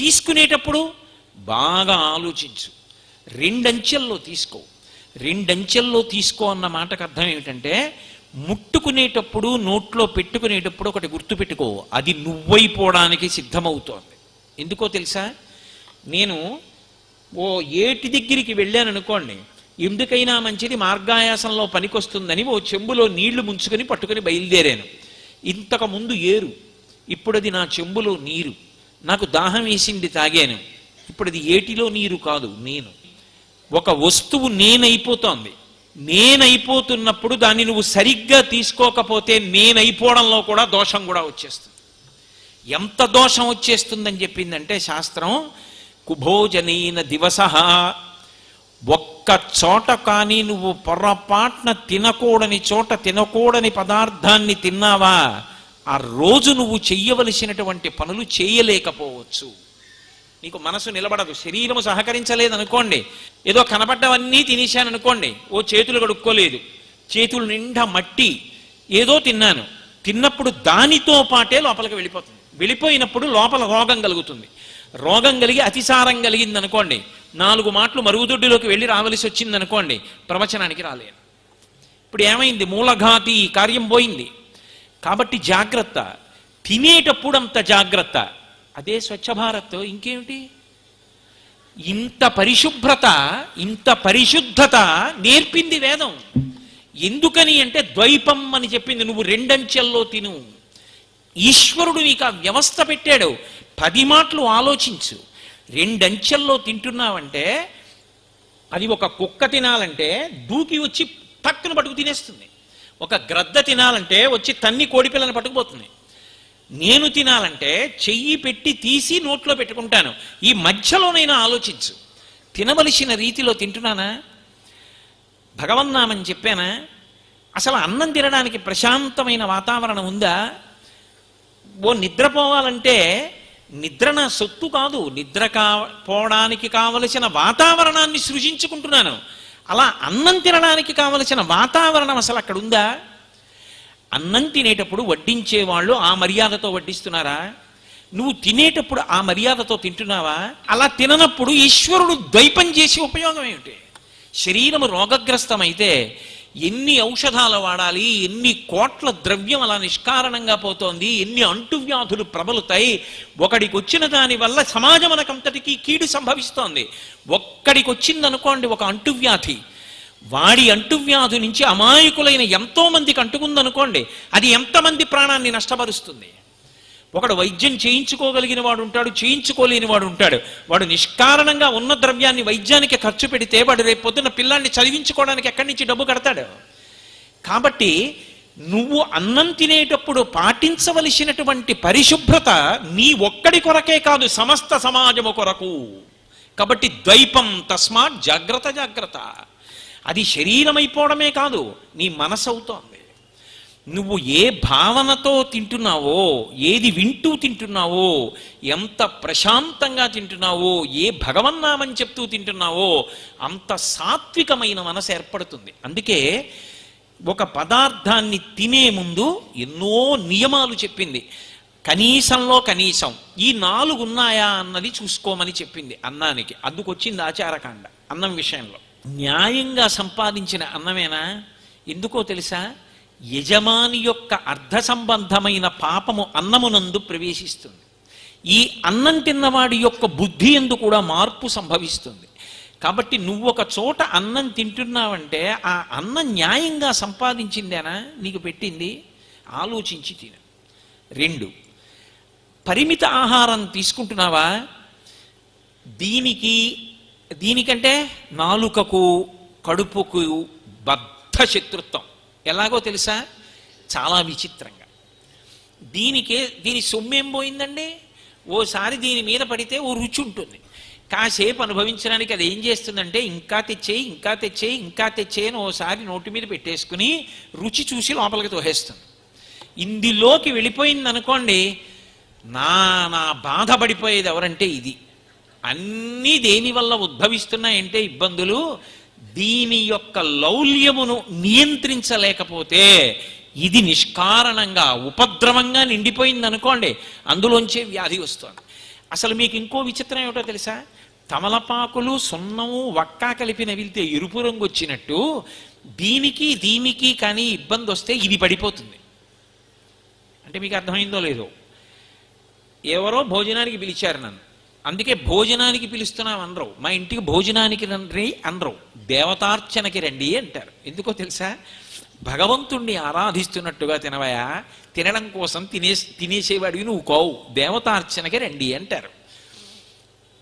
తీసుకునేటప్పుడు బాగా ఆలోచించు. రెండంచెల్లో తీసుకో. రెండంచెల్లో తీసుకో అన్న మాటకు అర్థం ఏమిటంటే ముట్టుకునేటప్పుడు నోట్లో పెట్టుకునేటప్పుడు ఒకటి గుర్తుపెట్టుకో అది నువ్వైపోవడానికి సిద్ధమవుతోంది. ఎందుకో తెలుసా? నేను ఓ ఏటి దగ్గరికి వెళ్ళాను అనుకోండి ఎందుకైనా మంచిది మార్గాయాసంలో పనికొస్తుందని ఓ చెంబులో నీళ్ళు ముంచుకొని పట్టుకొని బయలుదేరాను. ఇంతకు ముందు ఏరు ఇప్పుడు అది నా చెంబులో నీరు. నాకు దాహం వేసింది తాగాను. ఇప్పుడు అది ఏటిలో నీరు కాదు నేను. ఒక వస్తువు నేనైపోతోంది. నేనైపోతున్నప్పుడు దాన్ని నువ్వు సరిగ్గా తీసుకోకపోతే నేనైపోవడంలో కూడా దోషం కూడా వచ్చేస్తుంది. ఎంత దోషం వచ్చేస్తుందని చెప్పిందంటే శాస్త్రం కుభోజనీన దివస. ఒక్క చోట కానీ నువ్వు పొరపాట్న తినకూడని చోట తినకూడని పదార్థాన్ని తిన్నావా? ఆ రోజు నువ్వు చెయ్యవలసినటువంటి పనులు చేయలేకపోవచ్చు. నీకు మనసు నిలబడదు. శరీరము సహకరించలేదనుకోండి. ఏదో కనపడ్డవన్నీ తినేశాను అనుకోండి ఓ చేతులు కడుక్కోలేదు. చేతులు నిండా మట్టి. ఏదో తిన్నాను. తిన్నప్పుడు దానితో పాటే లోపలికి వెళ్ళిపోతుంది. వెళ్ళిపోయినప్పుడు లోపల రోగం కలుగుతుంది. రోగం కలిగి అతిసారం కలిగింది అనుకోండి నాలుగు మాటలు మరుగుదొడ్డిలోకి వెళ్ళి రావలసి వచ్చింది అనుకోండి ప్రవచనానికి రాలేదు ఇప్పుడు ఏమైంది? మూలఘాతి కార్యం పోయింది. కాబట్టి జాగ్రత్త. తినేటప్పుడు అంత జాగ్రత్త. అదే స్వచ్ఛ భారత్. ఇంకేమిటి? ఇంత పరిశుభ్రత ఇంత పరిశుద్ధత నేర్పింది వేదం. ఎందుకని అంటే ద్వైపం అని చెప్పింది. నువ్వు రెండంచెల్లో తిను. ఈశ్వరుడు నీకు ఆ వ్యవస్థ పెట్టాడు. పది మాటలు ఆలోచించు. రెండంచెల్లో తింటున్నావంటే అది ఒక కుక్క తినాలంటే దూకి వచ్చి పక్కన పట్టుకు తినేస్తుంది. ఒక గ్రద్ద తినాలంటే వచ్చి తన్ని కోడిపిల్లని పట్టుకుపోతుంది. నేను తినాలంటే చెయ్యి పెట్టి తీసి నోట్లో పెట్టుకుంటాను. ఈ మధ్యలోనైనా ఆలోచించు. తినవలసిన రీతిలో తింటున్నానా? భగవన్నామని చెప్పానా? అసలు అన్నం తినడానికి ప్రశాంతమైన వాతావరణం ఉందా? ఓ నిద్రపోవాలంటే నిద్ర నా సొత్తు కాదు. నిద్ర కా పోవడానికి కావలసిన వాతావరణాన్ని సృజించుకుంటున్నాను. అలా అన్నం తినడానికి కావలసిన వాతావరణం అసలు అక్కడ ఉందా? అన్నం తినేటప్పుడు వడ్డించే వాళ్ళు ఆ మర్యాదతో వడ్డిస్తున్నారా? నువ్వు తినేటప్పుడు ఆ మర్యాదతో తింటున్నావా? అలా తిననప్పుడు ఈశ్వరుడు ద్వైపం చేసి ఉపయోగం ఏమిటి? శరీరము రోగగ్రస్తమైతే ఎన్ని ఔషధాలు వాడాలి ఎన్ని కోట్ల ద్రవ్యం అలా నిష్కారణంగా పోతోంది ఎన్ని అంటువ్యాధులు ప్రబలుతాయి ఒకడికి వచ్చిన దానివల్ల సమాజం మనకంతటికీ కీడు సంభవిస్తోంది. ఒక్కడికి వచ్చిందనుకోండి ఒక అంటువ్యాధి. వాడి అంటువ్యాధి నుంచి అమాయకులైన ఎంతోమందికి అంటుకుందనుకోండి అది ఎంతమంది ప్రాణాన్ని నష్టపరుస్తుంది? ఒకడు వైద్యం చేయించుకోగలిగిన వాడు ఉంటాడు చేయించుకోలేని వాడు ఉంటాడు. వాడు నిష్కారణంగా ఉన్న ద్రవ్యాన్ని వైద్యానికి ఖర్చు పెడితే వాడు రేపు పొద్దున్న పిల్లాన్ని చదివించుకోవడానికి ఎక్కడి నుంచి డబ్బు కడతాడు? కాబట్టి నువ్వు అన్నం తినేటప్పుడు పాటించవలసినటువంటి పరిశుభ్రత నీ ఒక్కడి కొరకే కాదు సమస్త సమాజము కొరకు. కాబట్టి ద్వైపం తస్మాత్ జాగ్రత్త జాగ్రత్త. అది శరీరమైపోవడమే కాదు నీ మనసు అవుతోంది నువ్వు ఏ భావనతో తింటున్నావో ఏది వింటూ తింటున్నావో ఎంత ప్రశాంతంగా తింటున్నావో ఏ భగవన్నామని చెప్తూ తింటున్నావో అంత సాత్వికమైన మనసు ఏర్పడుతుంది. అందుకే ఒక పదార్థాన్ని తినే ముందు ఎన్నో నియమాలు చెప్పింది. కనీసంలో కనీసం ఈ నాలుగు ఉన్నాయా అన్నది చూసుకోమని చెప్పింది అన్నానికి. అందుకొచ్చింది ఆచారకాండ అన్నం విషయంలో. న్యాయంగా సంపాదించిన అన్నమేనా? ఎందుకో తెలుసా? యజమాని యొక్క అర్ధ సంబంధమైన పాపము అన్నమునందు ప్రవేశిస్తుంది. ఈ అన్నం తిన్నవాడి యొక్క బుద్ధి ఎందు కూడా మార్పు సంభవిస్తుంది. కాబట్టి నువ్వు ఒక చోట అన్నం తింటున్నావంటే ఆ అన్నం న్యాయంగా సంపాదించిందేనా? నీకు పెట్టింది? ఆలోచించి తిన. రెండు పరిమిత ఆహారం తీసుకుంటున్నావా? దీనికి దీనికంటే నాలుకకు కడుపుకు బద్ధ శత్రుత్వం ఎలాగో తెలుసా? చాలా విచిత్రంగా. దీనికే దీని సొమ్మేం పోయిందండి? ఓసారి దీని మీద పడితే ఓ రుచి ఉంటుంది. కాసేపు అనుభవించడానికి అది ఏం చేస్తుందంటే ఇంకా తెచ్చేయి ఇంకా తెచ్చేయి ఇంకా తెచ్చేయని ఓసారి నోటి మీద పెట్టేసుకుని రుచి చూసి లోపలికి తోహేస్తుంది ఇందులోకి వెళ్ళిపోయింది అనుకోండి నా నా బాధపడిపోయేది ఎవరంటే ఇది. అన్నీ దేనివల్ల ఉద్భవిస్తున్నాయంటే ఇబ్బందులు దీని యొక్క లౌల్యమును నియంత్రించలేకపోతే ఇది నిష్కారణంగా ఉపద్రవంగా నిండిపోయింది అనుకోండి అందులోంచే వ్యాధి వస్తుంది. అసలు మీకు ఇంకో విచిత్రం ఏమిటో తెలుసా? తమలపాకులు సున్నము వక్కా కలిపి నవిలితే ఎరుపు రంగు వచ్చినట్టు దీనికి దీనికి కానీ ఇబ్బంది వస్తే ఇది పడిపోతుంది. అంటే మీకు అర్థమైందో లేదో? ఎవరో భోజనానికి పిలిచారు నన్ను. అందుకే భోజనానికి పిలుస్తున్నాం అనరు మా ఇంటికి భోజనానికి రండి అనరు దేవతార్చనకి రండి అంటారు. ఎందుకో తెలుసా? భగవంతుణ్ణి ఆరాధిస్తున్నట్టుగా తినవయా? తినడం కోసం తినే తినేసేవాడివి నువ్వు కోవు. దేవతార్చనకి రండి అంటారు.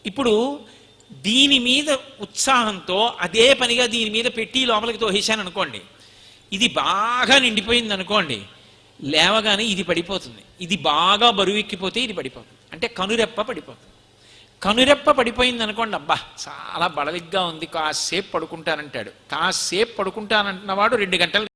ఇప్పుడు దీని మీద ఉత్సాహంతో అదే పనిగా దీని మీద పెట్టి లోపలికి తోహేశాను అనుకోండి. ఇది బాగా నిండిపోయింది అనుకోండి. లేవగానే ఇది పడిపోతుంది. ఇది బాగా బరువెక్కిపోతే ఇది పడిపోతుంది. అంటే కనురెప్ప పడిపోతుంది. కనురెప్ప పడిపోయింది అనుకోండి అబ్బా చాలా బడలిగ్గా ఉంది కాసేపు పడుకుంటానంటాడు. కాసేపు పడుకుంటానంటున్నవాడు రెండు గంటలు